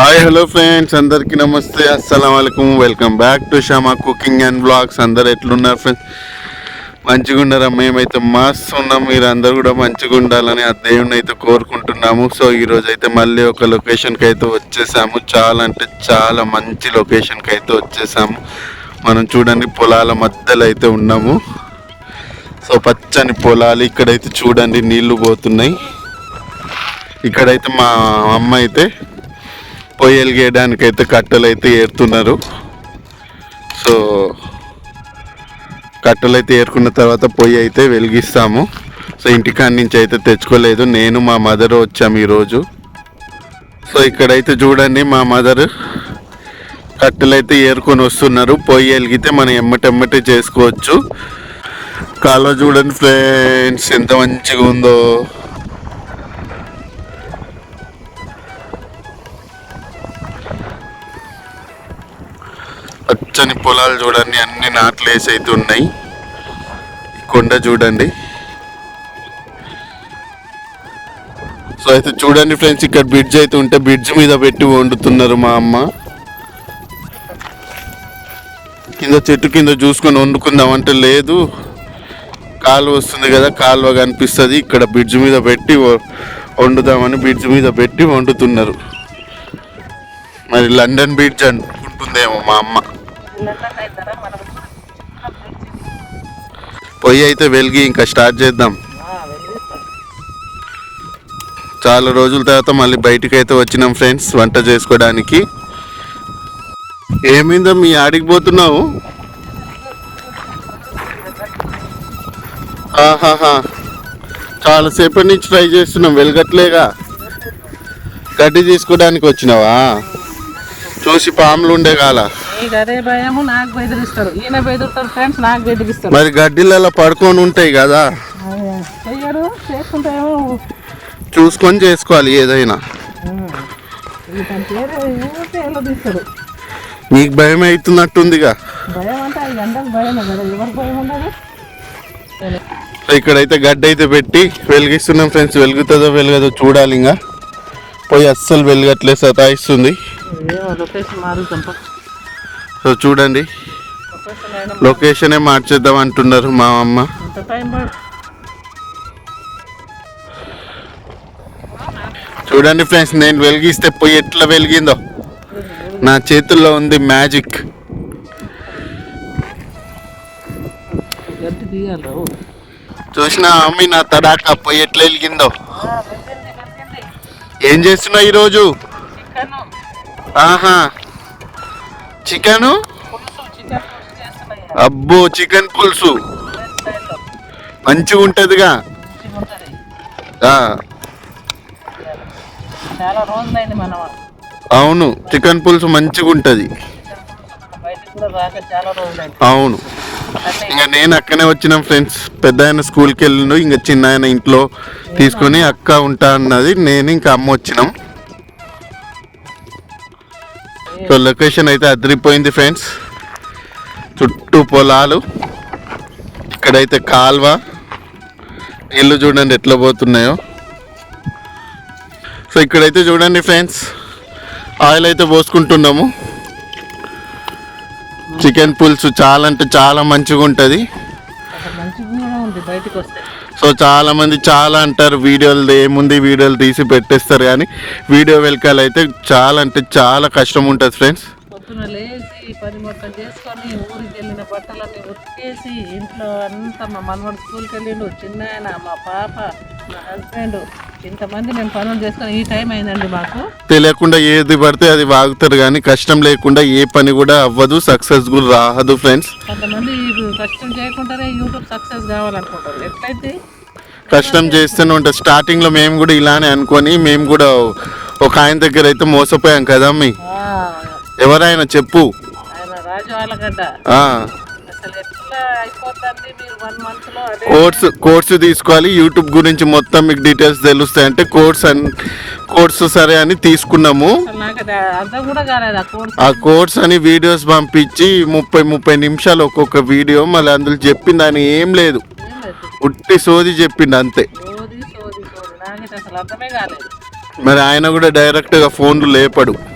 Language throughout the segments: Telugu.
హాయ్ హలో ఫ్రెండ్స్ అందరికీ నమస్తే. అస్సలం వాలేకుమ్ welcome back to Shama cooking and blogs అందరు ఎట్లున్నారు ఫ్రెండ్స్ మంచిగా ఉన్నారా? మేమైతే మస్తు ఉన్నాం. మీరు అందరు కూడా మంచిగా ఉండాలని ఆ దేవుని అయితే కోరుకుంటున్నాము. సో ఈరోజు అయితే మళ్ళీ ఒక లొకేషన్కి అయితే వచ్చేసాము. చాలా అంటే చాలా మంచి లొకేషన్కి అయితే వచ్చేసాము. మనం చూడండి పొలాల మధ్యలో అయితే ఉన్నాము. సో పచ్చని పొలాలు ఇక్కడైతే చూడండి నీళ్ళు పోతున్నాయి. ఇక్కడైతే మా అమ్మ అయితే పొయ్యలు గీయడానికి అయితే కట్టెలు అయితే ఏరుతున్నారు. సో కట్టెలు అయితే ఏరుకున్న తర్వాత పొయ్యి అయితే వెలిగిస్తాము. సో ఇంటికాడి నుంచి అయితే తెచ్చుకోలేదు. నేను మా మదర్ వచ్చాము ఈరోజు. సో ఇక్కడైతే చూడండి మా మదర్ కట్టెలు అయితే ఏరుకొని వస్తున్నారు. పొయ్యి వెలిగితే మనం ఎమ్మటెమ్మటే చేసుకోవచ్చు. కాలో చూడండి ఫ్రెండ్స్ ఎంత మంచిగా ఉందో పచ్చని పొలాలు చూడండి అన్ని నాట్లు వేసి అయితే ఉన్నాయి. కొండ చూడండి. సో అయితే చూడండి ఫ్రెండ్స్ ఇక్కడ బ్రిడ్జ్ అయితే ఉంటే బ్రిడ్జ్ మీద పెట్టి వండుతున్నారు మా అమ్మ. కింద చెట్టు కింద చూసుకొని వండుకుందాం అంటే లేదు. కాలువ వస్తుంది కదా కాలువ కనిపిస్తుంది. ఇక్కడ బ్రిడ్జ్ మీద పెట్టి వండుదామని బ్రిడ్జ్ మీద పెట్టి వండుతున్నారు. మరి లండన్ బ్రిడ్జ్ అనుకుంటుందేమో మా అమ్మ. పొయ్యి అయితే వెలిగి ఇంకా స్టార్ట్ చేద్దాం. చాలా రోజుల తర్వాత మళ్ళీ బయటికి అయితే వచ్చినాం ఫ్రెండ్స్ వంట చేసుకోవడానికి. ఏమైందో మీ ఆడికి పోతున్నావు? ఆహాహా. చాలాసేపటి నుంచి ట్రై చేస్తున్నాం వెలగట్లేగా. గడ్డి తీసుకోవడానికి వచ్చినావా? చూసి పాములు ఉండే కాల. నీకు అదే భయము నాకు బెదిరిస్తారు. ఈయన బెదిరిస్తారు ఫ్రెండ్స్ నాకు బెదిరిస్తారు. మరి గడ్డిలలో పడుకొని ఉంటాయి కదా. చెయ్యరు చూసుకొని చేసుకోవాలి ఏదైనా. నీకు భయం అవుతున్నట్టుందిగా. భయం అంటే కదా భయం ఉండదు? ఇక్కడైతే గడ్డ అయితే పెట్టి వెలిగిస్తున్నాం ఫ్రెండ్స్ వెలుగుతుందో వెలుగదో చూడాలి ఇంకా పోయి అస్సలు వెలగట్లే సతాయిస్తుంది. సో చూడండి. లొకేషనే మార్చేద్దాం అంటున్నారు మా అమ్మ. చూడండి ఫ్రెండ్స్ నేను వెలిగిస్తే పోయి ఎట్లా వెలిగిందో. నా చేతుల్లో ఉంది మ్యాజిక్. చూసిన అమ్మి నా తడాక పోయి ఎట్లా వెలిగిందో. ఏం చేస్తున్నావు ఈరోజు? ఆహా. చికెను? అబ్బో చికెన్ పులుసు. మంచిగా ఉంటుందిగా. అవును చికెన్ పులుసు మంచిగా ఉంటుంది. అవును. ఇంకా నేను అక్కనే వచ్చినాం ఫ్రెండ్స్. పెద్ద ఆయన స్కూల్కి వెళ్ళిండు ఇంకా చిన్న ఆయన ఇంట్లో తీసుకొని అక్క ఉంటా అన్నది. నేను ఇంకా అమ్మ వచ్చినాం. సో లొకేషన్ అయితే అదిరిపోయింది ఫ్రెండ్స్ చుట్టూ పొలాలు. ఇక్కడైతే కాల్వ. నీళ్ళు చూడండి ఎట్లా పోతున్నాయో. సో ఇక్కడైతే చూడండి ఫ్రెండ్స్ ఆయిల్ అయితే పోసుకుంటున్నాము. చికెన్ పులుసు చాలా అంటే చాలా మంచిగా ఉంటుంది బయటకు వస్తాయి సో చాలా మంది చాలా అంటారు వీడియోలు ఏముంది వీడియోలు తీసి పెట్టేస్తారు కానీ వీడియో వెనకాల అయితే చాలా అంటే చాలా కష్టం ఉంటుంది ఫ్రెండ్స్. పొద్దున లేచి పని మొత్తం చేసి ఉతికేసి ఇంట్లో అంతా మా మనవడు స్కూల్కి వెళ్ళిండు. చిన్న ఆయన మా పాప మా హస్బెండ్ ఇంతమంది మేము పనులు చేసుకొని ఈ టైం అయిందండి మాకు. తెలియకుండా ఏది పడితే అది వాగుతారు కానీ కష్టం లేకుండా ఏ పని కూడా అవ్వదు సక్సెస్ఫుల్ రాదు ఫ్రెండ్స్. కొంతమంది కష్టం చేయకుండానే యూట్యూబ్ సక్సెస్ కావాలనుకుంటారు. ఎట్లయితే? కష్టం చేస్తూనే ఉంటుంది. స్టార్టింగ్లో మేము కూడా ఇలానే అనుకొని మేము కూడా ఒక ఆయన దగ్గర అయితే మోసపోయాం కదా మీ ఎవరైనా చెప్పు. రాజు ఆ, అసలు కోర్సు కోర్సు తీసుకోవాలి. యూట్యూబ్ గురించి మొత్తం మీకు డీటెయిల్స్ తెలుస్తాయి. అంటే కోర్స్ అని కోర్సు సరే అని తీసుకున్నాము. ఆ కోర్స్ అని వీడియోస్ పంపించి ముప్పై ముప్పై నిమిషాలు ఒక్కొక్క వీడియో మళ్ళీ అందులో చెప్పింది ఆయన ఏం లేదు. ఉట్టి సోది చెప్పిండు అంతే. మరి ఆయన కూడా డైరెక్ట్గా ఫోన్లు లేపడు.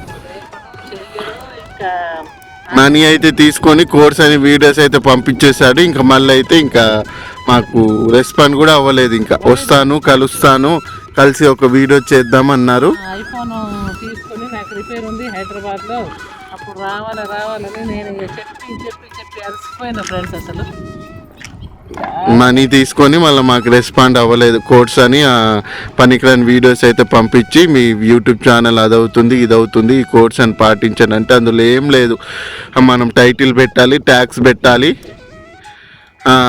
మనీ అయితే తీసుకొని కోర్స్ అని వీడియోస్ అయితే పంపించేశాడు. ఇంకా మళ్ళీ అయితే ఇంకా మాకు రెస్పాండ్ కూడా అవ్వలేదు. ఇంకా వస్తాను కలుస్తాను కలిసి ఒక వీడియో చేద్దాం అన్నారు ఐఫోన్ తీసుకొని నాకు రిపేర్ ఉంది హైదరాబాద్లో. అప్పుడు రావాలి రావాలని నేను చెప్పి చెప్పి చెప్పి అలసిపోయిన ఫ్రెండ్స్ అసలు. మనీ తీసుకొని మళ్ళీ మాకు రెస్పాండ్ అవ్వలేదు. కోర్ట్స్ అని ఆ, పనికిరాని వీడియోస్ అయితే పంపించి మీ యూట్యూబ్ ఛానల్ అది అవుతుంది ఇది అవుతుంది ఈ కోర్స్ అని పాటించండి అంటే అందులో ఏం లేదు. మనం టైటిల్ పెట్టాలి ట్యాక్స్ పెట్టాలి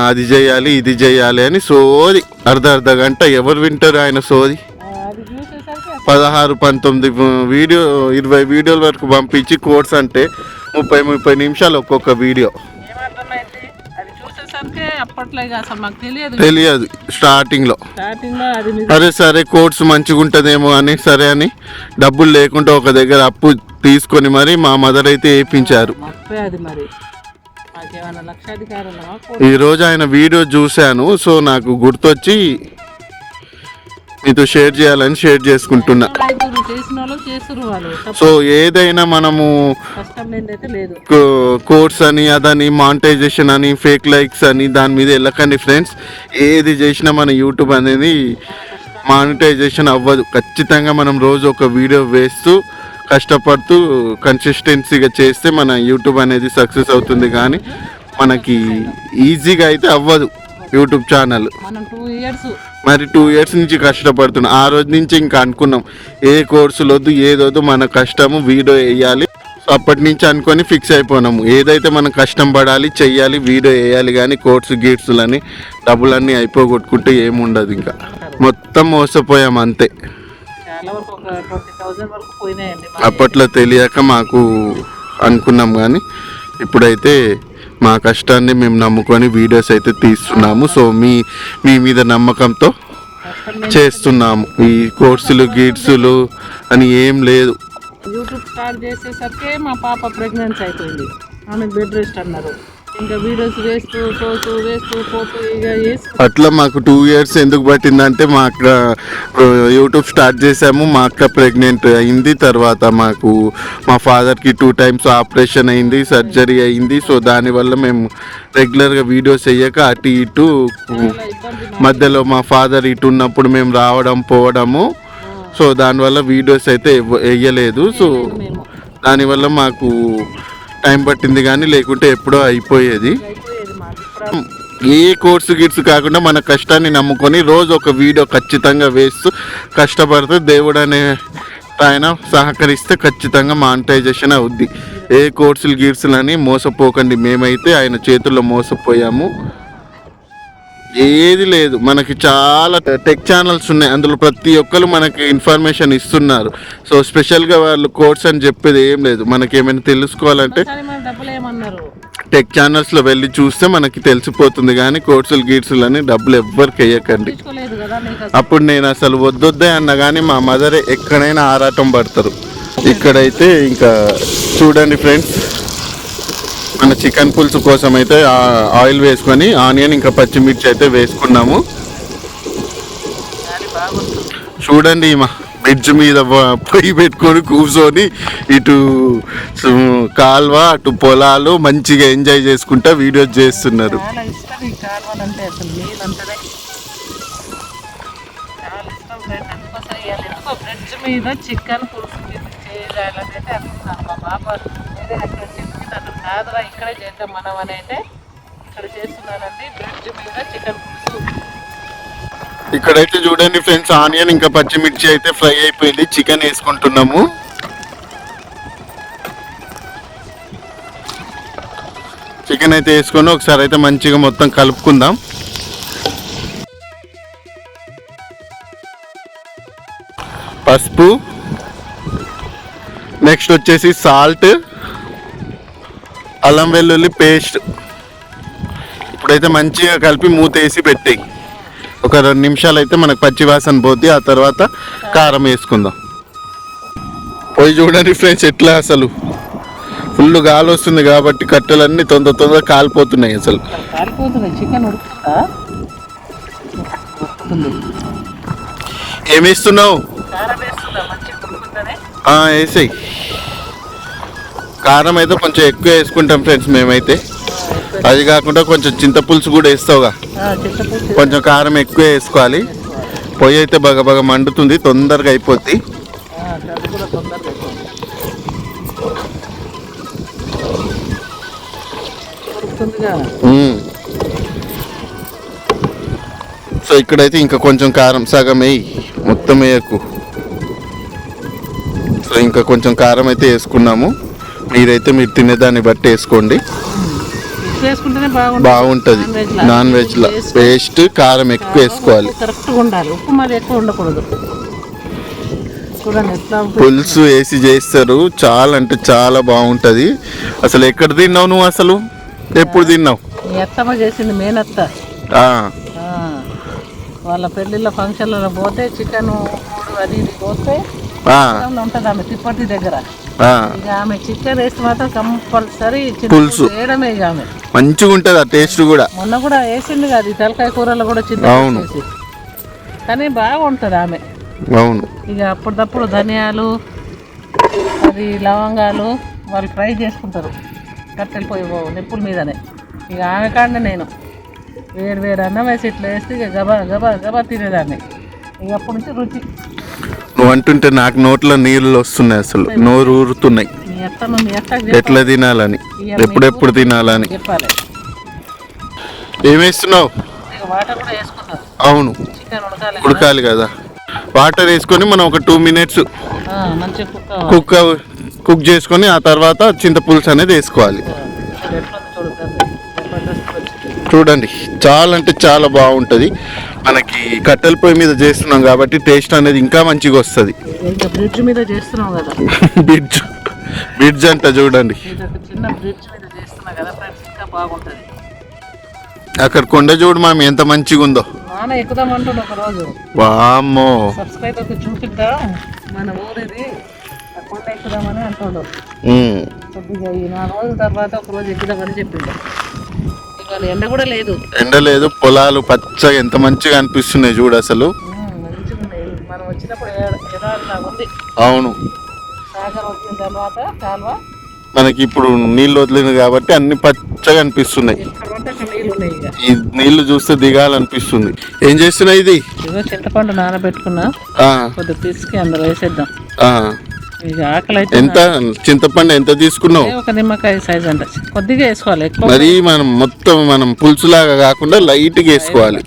అది చేయాలి ఇది చేయాలి అని సోది. అర్ధ అర్ధ గంట ఎవరు వింటారు ఆయన సోది? పదహారు పంతొమ్మిది వీడియో ఇరవై వీడియోల వరకు పంపించి కోర్స్ అంటే ముప్పై ముప్పై నిమిషాలు ఒక్కొక్క వీడియో అప్పట్లో ఇక అసలు మాకు తెలియదు. తెలియదు స్టార్టింగ్లో. అది నిజం. అరే సరే కోర్స్ మంచిగా ఉంటుందేమో అని సరే అని డబ్బులు లేకుండా ఒక దగ్గర అప్పు తీసుకొని మరి మా మదర్ అయితే వేయించారు. మప్పే అది మరి. మాకేమైనా లక్షాధికారులమా ఈరోజు ఆయన వీడియో చూశాను సో నాకు గుర్తొచ్చి మీతో షేర్ చేయాలని షేర్ చేసుకుంటున్నా. సో ఏదైనా మనము కోర్స్ అని అదని మానిటైజేషన్ అని ఫేక్ లైక్స్ అని దాని మీద వెళ్ళకండి ఫ్రెండ్స్. ఏది చేసినా మన యూట్యూబ్ అనేది మానిటైజేషన్ అవ్వదు. ఖచ్చితంగా మనం రోజు ఒక వీడియో వేస్తూ కష్టపడుతూ కన్సిస్టెన్సీగా చేస్తే మన యూట్యూబ్ అనేది సక్సెస్ అవుతుంది కానీ మనకి ఈజీగా అయితే అవ్వదు యూట్యూబ్ ఛానల్. మనం టూ ఇయర్స్ మరి టూ ఇయర్స్ నుంచి కష్టపడుతున్నాం. ఆ రోజు నుంచి ఇంకా అనుకున్నాం ఏ కోర్సులు వద్దు ఏదొద్దు మన కష్టము వీడియో వేయాలి. అప్పటి నుంచి అనుకొని ఫిక్స్ అయిపోయినాము. ఏదైతే మనం కష్టం పడాలి చెయ్యాలి వీడియో వేయాలి కానీ కోర్సు గీట్సులని డబ్బులన్నీ అయిపోగొట్టుకుంటే ఏముండదు ఇంకా. మొత్తం మోసపోయాం అంతే. అప్పట్లో తెలియక మాకు అనుకున్నాం కానీ ఇప్పుడైతే మా కష్టాన్ని మేము నమ్ముకొని వీడియోస్ అయితే తీస్తున్నాము. సో మీ మీ మీద నమ్మకంతో చేస్తున్నాము. ఈ కోర్సులు గీడ్సులు అని ఏం లేదు. యూట్యూబ్ స్టార్ట్ చేసేసరికి మా పాప ప్రెగ్నెన్సీ అయిపోయింది. ఆమె బెడ్ రెస్ట్ అన్నారు. ఇంకా వీడియోస్ వేస్తూ పోతూ వేస్తూ పోతూ ఇక వేస్తూ అట్లా మాకు టూ ఇయర్స్ ఎందుకు పట్టిందంటే మా అక్క యూట్యూబ్ స్టార్ట్ చేసాము మా అక్క ప్రెగ్నెంట్ అయింది తర్వాత మాకు మా ఫాదర్కి టూ టైమ్స్ ఆపరేషన్ అయింది సర్జరీ అయింది సో దానివల్ల మేము రెగ్యులర్గా వీడియోస్ వేయక అటు ఇటు మధ్యలో మా ఫాదర్ ఇటు ఉన్నప్పుడు మేము రావడం పోవడము. సో దానివల్ల వీడియోస్ అయితే వేయలేదు. సో దానివల్ల మాకు టైం పట్టింది కానీ లేకుంటే ఎప్పుడో అయిపోయేది. ఏ కోర్సు గిట్స్ కాకుండా మన కష్టాన్ని నమ్ముకొని రోజు ఒక వీడియో ఖచ్చితంగా వేస్తూ కష్టపడితే దేవుడు అనే ఆయన సహకరిస్తే ఖచ్చితంగా మానిటైజేషన్ అవుద్ది. ఏ కోర్సులు గీర్సులని అని మోసపోకండి. మేమైతే ఆయన చేతుల్లో మోసపోయాము. ఏది లేదు. మనకి చాలా టెక్ ఛానల్స్ ఉన్నాయి. అందులో ప్రతి ఒక్కరు మనకి ఇన్ఫర్మేషన్ ఇస్తున్నారు. సో స్పెషల్గా వాళ్ళు కోర్స్ అని చెప్పేది ఏం లేదు. మనకి ఏమైనా తెలుసుకోవాలంటే టెక్ ఛానల్స్లో వెళ్ళి చూస్తే మనకి తెలిసిపోతుంది. కానీ కోర్సులు గీర్సులు అని డబ్బులు ఎవ్వరికి వేయకండి. అప్పుడు నేను అసలు వద్దొద్దే అన్న కానీ మా మదర్ ఎక్కడైనా ఆరాటం పడతారు. ఇక్కడైతే ఇంకా చూడండి ఫ్రెండ్స్ చికెన్ పులుసు కోసం అయితే ఆయిల్ వేసుకొని ఆనియన్ ఇంకా పచ్చిమిర్చి అయితే వేసుకున్నాము. చూడండి మా బ్రిడ్జ్ మీద పొయ్యి పెట్టుకొని కూర్చొని ఇటు కాల్వ అటు పొలాలు మంచిగా ఎంజాయ్ చేసుకుంటా వీడియోస్ చేస్తున్నారు. చికెన్ పులుసు చేయాలని అనుకున్నాను మా బాబా వేరే కాదురా ఇక్కడే చేద్దాం మనం అని అయితే ఇక్కడ చేస్తున్నానండి బ్రిడ్జ్ మీద చికెన్ పులుసు. ఇక్కడైతే చూడండి ఫ్రెండ్స్ ఆనియన్ ఇంకా పచ్చిమిర్చి అయితే ఫ్రై అయిపోయింది. చికెన్ వేసుకుంటున్నాము. చికెన్ అయితే వేసుకొని ఒకసారి అయితే మంచిగా మొత్తం కలుపుకుందాం. పసుపు. నెక్స్ట్ వచ్చేసి సాల్ట్. అల్లం వెల్లుల్లి పేస్ట్. ఇప్పుడైతే మంచిగా కలిపి మూత వేసి పెట్టేయి ఒక రెండు నిమిషాలు అయితే మనకు పచ్చి వాసన పోద్ది ఆ తర్వాత కారం వేసుకుందాం. పోయి చూడండి ఫ్రెండ్స్ ఎట్లా అసలు. ఫుల్ గాలి వస్తుంది కాబట్టి కట్టెలన్నీ తొందర తొందర కాలిపోతున్నాయి అసలు. ఏమేస్తున్నావు వేసాయి. కారం అయితే కొంచెం ఎక్కువ వేసుకుంటాం ఫ్రెండ్స్ మేమైతే. అది కాకుండా కొంచెం చింతపులుసు కూడా వేస్తావుగా. కొంచెం కారం ఎక్కువ వేసుకోవాలి. పొయ్యి అయితే బాగా బాగా మండుతుంది తొందరగా అయిపోద్ది. సో ఇక్కడైతే ఇంకా కొంచెం కారం సగం వేయి మొత్తం వేయకు. సో ఇంకా కొంచెం కారం అయితే వేసుకున్నాము. మీరైతే మీరు తినేదాన్ని బట్టి వేసుకోండి. బాగుంటుంది. నాన్ వెజ్లా. పేస్ట్ కారం ఎక్కువ వేసుకోవాలి. పులుసు వేసి చేస్తారు. చాలా అంటే చాలా బాగుంటుంది. అసలు ఎక్కడ తిన్నావు నువ్వు అసలు? ఎప్పుడు తిన్నావు? అత్తమ్మ చేసింది మేనత్త. వాళ్ళ పెళ్ళిళ్ళ ఫంక్షన్లలో పోతే చికెన్ అది ఇది పోతే ఉంటుంది ఆమె తిప్పటి దగ్గర. ఇక ఆమె చికెన్ వేస్తే మాత్రం కంపల్సరీ పులుసు. వేయడమే ఇక ఆమె. మంచిగా ఉంటుంది ఆ టేస్ట్ కూడా. మొన్న కూడా వేసింది కదా ఈ తలకాయ కూరలో కూడా చిన్న అవును. కానీ బాగుంటుంది ఆమె. అవును. ఇక అప్పటిదప్పుడు ధనియాలు అది లవంగాలు వాళ్ళు ఫ్రై చేసుకుంటారు. కట్టెలు పోయి నిప్పుల మీదనే. ఇక ఆమె కాడనే నేను. వేరు వేరు అన్నం వేసి ఇట్లా వేస్తే ఇక గబా గబా గబా తినేదాన్ని. ఇక అప్పటి నుంచి రుచి. నువ్వు అంటుంటే నాకు నోట్లో నీళ్ళు వస్తున్నాయి అసలు. నోరు ఊరుతున్నాయి. ఎట్లా తినాలని? ఎప్పుడెప్పుడు తినాలని? ఏమేస్తున్నావు అవును. ఉడకాలి కదా. వాటర్ వేసుకొని మనం ఒక టూ మినిట్స్ కుక్ కుక్ చేసుకొని ఆ తర్వాత చింతపులుసు అనేది వేసుకోవాలి. చూడండి చాలా అంటే చాలా బాగుంటుంది. మనకి కట్టెల పొయ్యి మీద చేస్తున్నాం కాబట్టి టేస్ట్ అనేది ఇంకా మంచిగా వస్తుంది. బ్రిడ్జ్ మీద చేస్తున్నాం కదా. బ్రిడ్జ్ బ్రిడ్జ్ అంట చూడండి. ఇది ఒక చిన్న బ్రిడ్జ్ మీద చేస్తున్నా కదా ఫ్రెండ్స్ ఇంకా బాగుంటుంది. అక్కడ కొండ చూడు మామి ఎంత మంచిగా ఉందో. నాన్న ఎక్కుదాం ఒక రోజు వామ్మో. చూపిద్దాం? మన ఊరిది కొండ ఎక్కుదామని అంటుండు. ఉమ్. కొద్దిగా ఈ నాలుగు రోజుల తర్వాత ఒక రోజు ఎక్కుదామని చెప్పిండు. ఎండ కూడా లేదు. ఎండ లేదు పొలాలు పచ్చగా ఎంత మంచిగా అనిపిస్తున్నాయి చూడు అసలు. మనం వచ్చినప్పుడు ఉంది. అవును. సాగర్ వచ్చిన తర్వాత కాలువ. మనకి ఇప్పుడు నీళ్ళు వదిలింది కాబట్టి అన్ని పచ్చగా అనిపిస్తున్నాయి. ఈ నీళ్ళు చూస్తే దిగాలనిపిస్తుంది. ఏం చేస్తున్నాయి ఇది? చింతపండు నానబెట్టుకున్నా. ఆ, కొద్దిగా పిసికి అందులో వేసేద్దాం. అయితే ఎంత? చింతపండు ఎంత తీసుకున్నావు? ఒక నిమ్మకాయ సైజ్ అంట. కొద్దిగా వేసుకోవాలి ఎక్కువ మరి మనం మొత్తం మనం పులుసులాగా కాకుండా లైట్గా వేసుకోవాలి.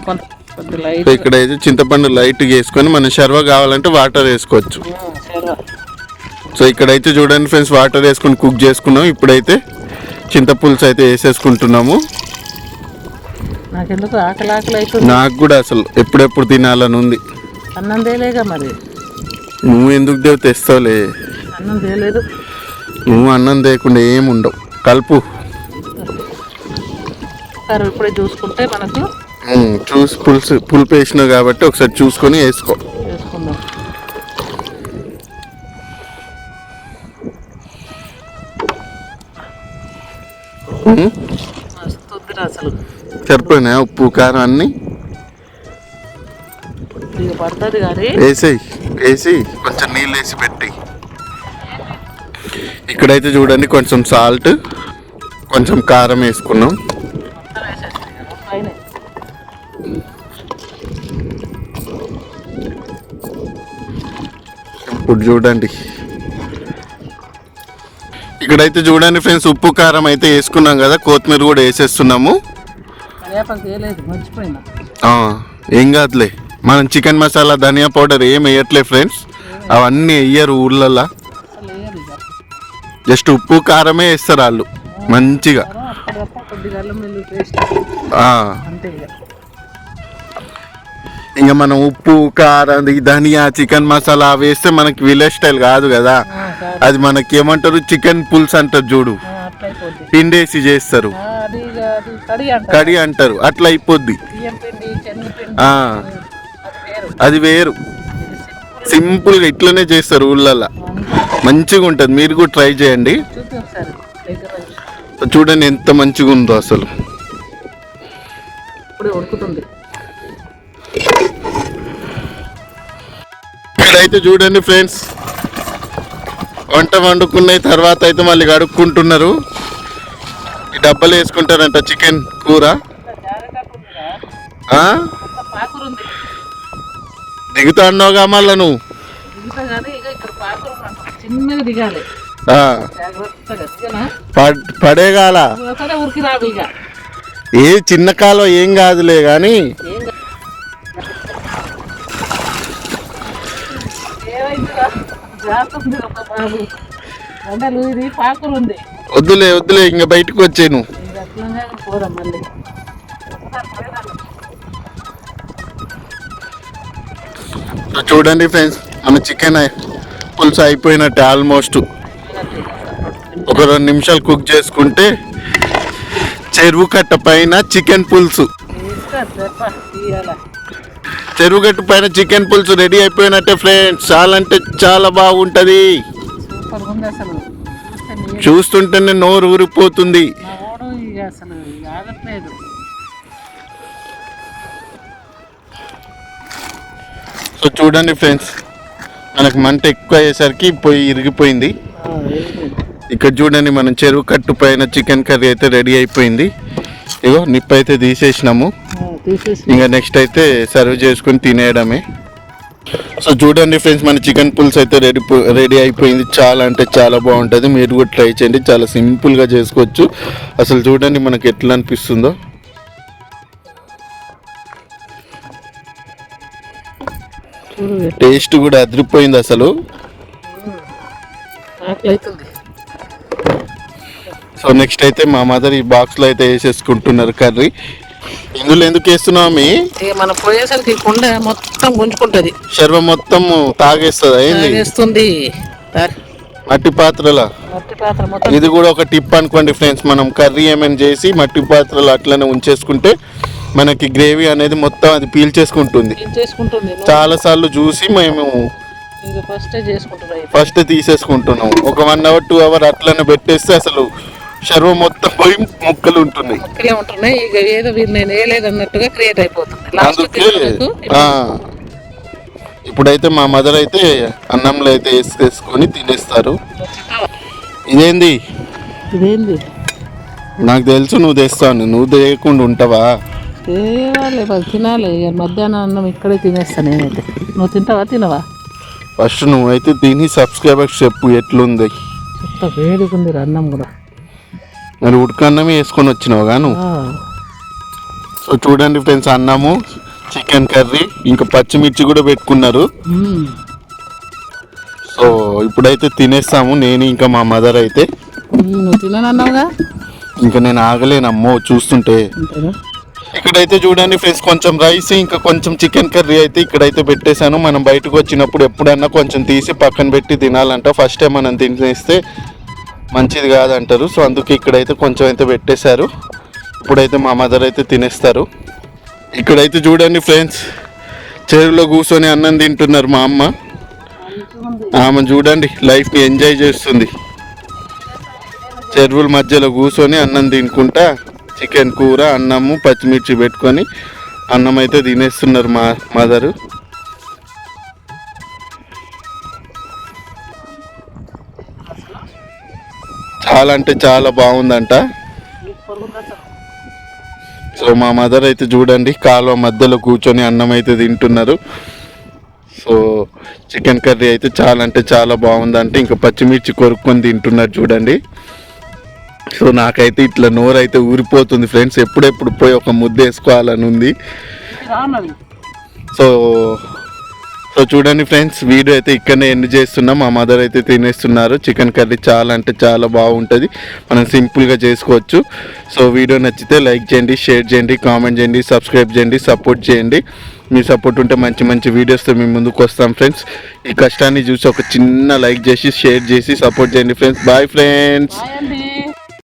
సో ఇక్కడైతే చింతపండు లైట్గా వేసుకొని మన శర్వ కావాలంటే వాటర్ వేసుకోవచ్చు. సో ఇక్కడైతే చూడండి ఫ్రెండ్స్ వాటర్ వేసుకొని కుక్ చేసుకున్నాం. ఇప్పుడైతే చింతపులుసు అయితే వేసేసుకుంటున్నాము. నాకు కూడా అసలు ఎప్పుడెప్పుడు తినాలని ఉంది. అన్నం తేలేగా మరి? నువ్వు ఎందుకు దేవు తెస్తావులే? అన్నం తేలేదు. నువ్వు అన్నం లేకుండా ఏం ఉండవు కలుపు. సరే ఇప్పుడే చూసుకుంటే మనకు చూసి పులుసు పులుపు వేసినావు కాబట్టి ఒకసారి చూసుకొని వేసుకో. అసలు. సరిపోయినా ఉప్పు కారం అన్ని? పడుతుంది కానీ. వేసేయి. వేసి కొంచెం నీళ్ళు వేసి పెట్టి. ఇక్కడైతే చూడండి కొంచెం సాల్ట్ కొంచెం కారం వేసుకున్నాం. ఇప్పుడు చూడండి. ఇక్కడైతే చూడండి ఫ్రెండ్స్ ఉప్పు కారం అయితే వేసుకున్నాం కదా కొత్తిమీర కూడా వేసేస్తున్నాము. ఏం కాదులే. మనం చికెన్ మసాలా ధనియా పౌడర్ ఏం వేయట్లే ఫ్రెండ్స్ అవన్నీ వేయరు ఊళ్ళల్లో జస్ట్ ఉప్పు కారమే వేస్తారు వాళ్ళు. మంచిగా. ఇక మనం ఉప్పు కారం ధనియా చికెన్ మసాలా వేస్తే మనకి విలేజ్ స్టైల్ కాదు కదా. అది మనకి ఏమంటారు? చికెన్ పుల్స్ అంటారు చూడు. పిండేసి చేస్తారు. కడి అంటారు. అట్లా అయిపోద్ది. అది వేరు. సింపుల్గా ఇట్లనే చేస్తారు ఊళ్ళల్లో. మంచిగా ఉంటుంది. మీరు కూడా ట్రై చేయండి. చూడండి ఎంత మంచిగా ఉందో అసలు. ఇక్కడైతే చూడండి ఫ్రెండ్స్. వంట వండుకున్న తర్వాత అయితే మళ్ళీ కడుక్కుంటున్నారు. ఈ డబ్బాలు వేసుకుంటారంట చికెన్ కూర. దిగుతా అన్నావుగా మళ్ళా నువ్వు? చిన్నగా దిగాలి. పడేగాల ఏ చిన్న కాలం ఏం కాదులే కానీ వద్దులే వద్దులే ఇంకా బయటకు వచ్చేను చూడండి ఫ్రెండ్స్ మన చికెన్ పులుసు అయిపోయినట్టు ఆల్మోస్ట్ ఒక రెండు నిమిషాలు కుక్ చేసుకుంటే చెరువు కట్ట పైన చికెన్ పులుసు. చెరువు కట్ట పైన చికెన్ పులుసు రెడీ అయిపోయినట్టే ఫ్రెండ్స్ చాలా అంటే చాలా బాగుంటుంది. చూస్తుంటేనే నోరు ఊరిపోతుంది. సో చూడండి ఫ్రెండ్స్ మనకు మంట ఎక్కువ అయ్యేసరికి పొయ్యి ఇరిగిపోయింది. ఇక్కడ చూడండి మనం చెరువు కట్టు పైన చికెన్ కర్రీ అయితే రెడీ అయిపోయింది. ఇగో నిప్పు అయితే తీసేసినాము. తీసేసి ఇంకా నెక్స్ట్ అయితే సర్వ్ చేసుకుని తినేయడమే. సో చూడండి ఫ్రెండ్స్ మన చికెన్ పుల్స్ అయితే రెడీ రెడీ అయిపోయింది. చాలా అంటే చాలా బాగుంటుంది. మీరు కూడా ట్రై చేయండి. చాలా సింపుల్గా చేసుకోవచ్చు. అసలు చూడండి మనకి ఎట్లా అనిపిస్తుందో. టేస్ట్ కూడా అదిరిపోయింది అసలు. సో నెక్స్ట్ అయితే మా మదర్ ఈ బాక్స్లో అయితే వేసేసుకుంటున్నారు కర్రీ. ఇందులో ఎందుకు వేస్తున్నాము ఇక మనం పోయేసరికి కుండ మొత్తం గుంజుకుంటుంది. శర్వ మొత్తం తాగేస్తుంది మట్టి పాత్రల? ఇది కూడా ఒక టిప్ అనుకోండి ఫ్రెండ్స్ మనం కర్రీ ఏమైనా చేసి మట్టి పాత్రలు అట్లనే ఉంచేసుకుంటే మనకి గ్రేవీ అనేది మొత్తం అది ఏం చేసుకుంటుంది. చాలా సార్లు చూసి మేము ఫస్టే ఫస్ట్ తీసేసుకుంటున్నాం. ఒక వన్ అవర్ టూ అవర్ అట్లనే పెట్టేస్తే అసలు శర్వ మొత్తం పోయి ముక్కలు ఉంటున్నాయి. ఇక్కడే ఉంటున్నాయి. ఇక ఏదో వీరు నేను వేయలేదు అన్నట్టుగా క్రియేట్ అయిపోతుంది. అందుకే ఇప్పుడైతే మా మదర్ అయితే అన్నంలో అయితే వేసేసుకొని తినేస్తారు. ఇదేంది? ఇదేంది? నాకు తెలుసు నువ్వు తెస్తాను. నువ్వు చేయకుండా ఉంటావా? తేవాలి మరి తినాలి. ఇక మధ్యాహ్నం అన్నం ఇక్కడే తినేస్తా నేనైతే. నువ్వు తింటావా తినవా? ఫస్ట్ నువ్వైతే తిని సబ్స్క్రైబర్స్ చెప్పు ఎట్లుంది. చెత్త వేడిగా ఉంది అన్నం కూడా. మరి ఉడకన్నమే వేసుకొని వచ్చినావు గాను ఆ, సో చూడండి ఫ్రెండ్స్ అన్నము చికెన్ కర్రీ ఇంకా పచ్చిమిర్చి కూడా పెట్టుకున్నారు. సో ఇప్పుడైతే తినేస్తాము నేను ఇంకా మా మదర్ అయితే. నువ్వు తిననన్నావుగా? ఇంకా నేను ఆగలేనమ్మో చూస్తుంటే. ఇక్కడైతే చూడండి ఫ్రెండ్స్ కొంచెం రైస్ ఇంకా కొంచెం చికెన్ కర్రీ అయితే ఇక్కడైతే పెట్టేశాను. మనం బయటకు వచ్చినప్పుడు ఎప్పుడన్నా కొంచెం తీసి పక్కన పెట్టి తినాలంట. ఫస్ట్ టైం మనం తినేస్తే మంచిది కాదంటారు. సో అందుకే ఇక్కడైతే కొంచెం అయితే పెట్టేశారు. ఇప్పుడైతే మా మదర్ అయితే తినేస్తారు. ఇక్కడైతే చూడండి ఫ్రెండ్స్ చెరువులో కూర్చొని అన్నం తింటున్నారు మా అమ్మ. ఆమె చూడండి లైఫ్ని ఎంజాయ్ చేస్తుంది. చెరువుల మధ్యలో కూర్చొని అన్నం తినుకుంటా చికెన్ కూర అన్నము పచ్చిమిర్చి పెట్టుకొని అన్నం అయితే తినేస్తున్నారు మా మదరు. చాలా అంటే చాలా బాగుందంట. సో మా మదర్ అయితే చూడండి కాలువ మధ్యలో కూర్చొని అన్నం అయితే తింటున్నారు. సో చికెన్ కర్రీ అయితే చాలా అంటే చాలా బాగుందంటే. ఇంకా పచ్చిమిర్చి కొరుక్కొని తింటున్నారు చూడండి. సో నాకైతే ఇట్లా నోరు అయితే ఊరిపోతుంది ఫ్రెండ్స్. ఎప్పుడెప్పుడు పోయి ఒక ముద్ద వేసుకోవాలని ఉంది సో సో చూడండి ఫ్రెండ్స్ వీడియో అయితే ఇక్కడనే ఎండ్ చేస్తున్నాం. మా మదర్ అయితే తినేస్తున్నారు. చికెన్ కర్రీ చాలా అంటే చాలా బాగుంటుంది. మనం సింపుల్గా చేసుకోవచ్చు. సో వీడియో నచ్చితే లైక్ చేయండి షేర్ చేయండి కామెంట్ చేయండి సబ్స్క్రైబ్ చేయండి సపోర్ట్ చేయండి. మీ సపోర్ట్ ఉంటే మంచి మంచి వీడియోస్తో మీ ముందుకు వస్తాం ఫ్రెండ్స్. ఈ కష్టాన్ని చూసి ఒక చిన్న లైక్ చేసి షేర్ చేసి సపోర్ట్ చేయండి ఫ్రెండ్స్. Bye friends